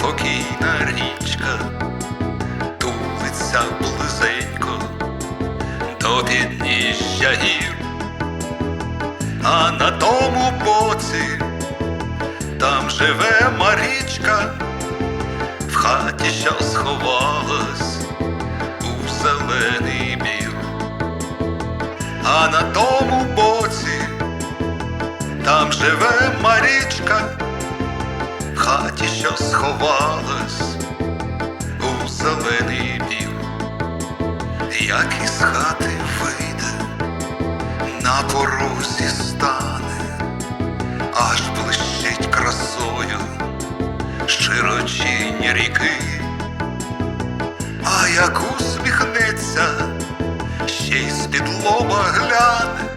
неспокійна річка, тулиться близенько до підніжжя гір, а на тому боці там живе Марічка, в хаті, що сховалась у зелений бір, а на тому що сховалась у зелений бір, як із хати вийде, на порозі стане, аж блищить красою широчінь ріки, а як усміхнеться, ще й з-під лоба гляне,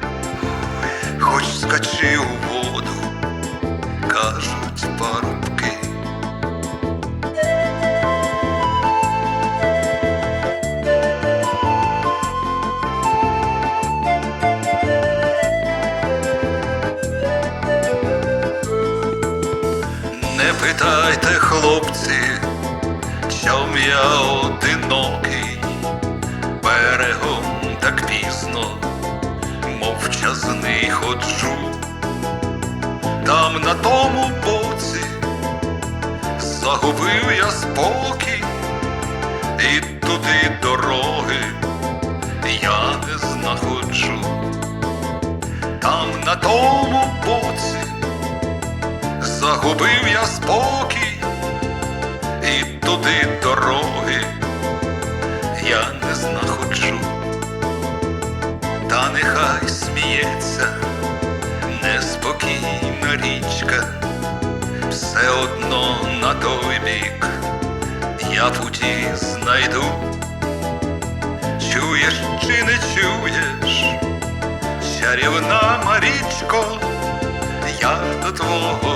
хоч скачи у воду, кажуть парубки. Питайте, хлопці, чом я одинокий, берегом так пізно, мовчазний ходжу, там на тому боці загубив я спокій, і туди дороги я не знаходжу, там на тому боці загубив я спокій, і туди дороги. Я не знаходжу, та нехай сміється неспокійна річка, все одно на той бік я путі знайду. Чуєш чи не чуєш, чарівна Марічко, я до твого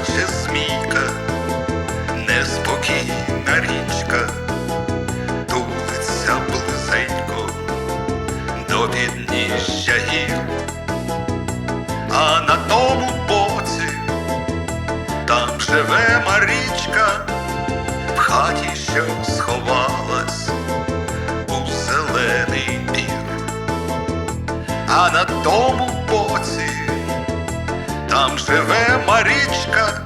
наче змійка, неспокійна річка, тулиться близенько до підніжжя гір, а на тому боці там живе Марічка, в хаті, що сховалась у зелений бір, а на тому боці там живе Марічка,